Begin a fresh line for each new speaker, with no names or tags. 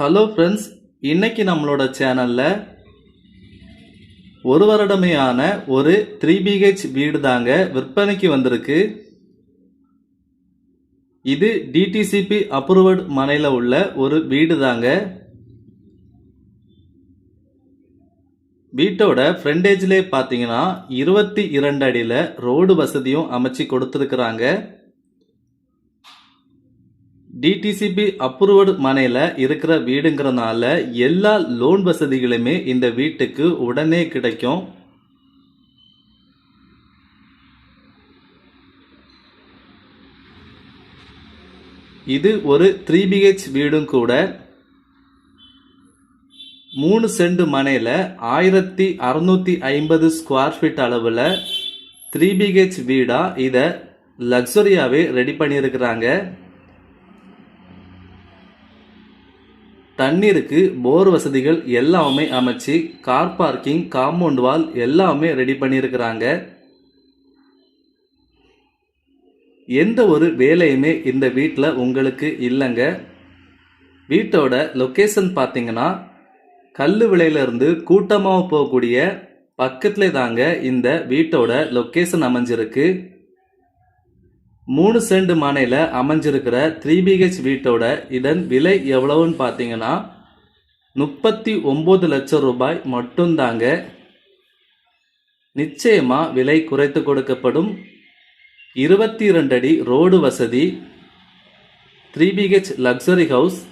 Hello friends இன்னைக்கு நம்மளோட சேனலில் ஒரு வருடமையான ஒரு த்ரீ பிஹெச் வீடு தாங்க விற்பனைக்கு வந்திருக்கு. இது டிடிசிபி அப்ரூவட் மனையில் உள்ள ஒரு வீடு தாங்க. வீட்டோட ஃப்ரண்டேஜ்லேயே பார்த்தீங்கன்னா இருபத்தி இரண்டு அடியில் ரோடு வசதியும் அமைச்சு கொடுத்துருக்குறாங்க. டிடிசிபி அப்ரூவ்டு மனையில் இருக்கிற வீடுங்கிறனால எல்லா லோன் வசதிகளுமே இந்த வீட்டுக்கு உடனே கிடைக்கும். இது ஒரு த்ரீ பிஹெச் வீடும் கூட. மூணு செண்டு மனையில் ஆயிரத்தி அறுநூற்றி ஐம்பது ஸ்கொயர் ஃபீட் அளவில் த்ரீ பிஹெச் வீடாக இதை லக்ஸரியாகவே ரெடி பண்ணியிருக்கிறாங்க. தண்ணீருக்கு போர் வசதிகள் எல்லாமே அமைச்சு கார் பார்க்கிங் காம்பவுண்ட் வால் எல்லாமே ரெடி பண்ணியிருக்கிறாங்க. எந்த ஒரு வேலையுமே இந்த வீட்டில் உங்களுக்கு இல்லைங்க. வீட்டோட லொக்கேஷன் பார்த்தீங்கன்னா கல் விலையிலிருந்து கூட்டமாக போகக்கூடிய பக்கத்துலே தாங்க இந்த வீட்டோட லொக்கேஷன் அமைஞ்சிருக்கு. மூணு சென்ட் மனையில் அமைஞ்சிருக்கிற த்ரீ பிஹெச் வீட்டோட இதன் விலை எவ்வளவுன்னு பார்த்தீங்கன்னா முப்பத்தி ஒம்பது லட்சம் ரூபாய் மட்டும்தாங்க. நிச்சயமாக விலை குறைத்து கொடுக்கப்படும். இருபத்தி இரண்டு அடி ரோடு வசதி. Three BHK luxury house.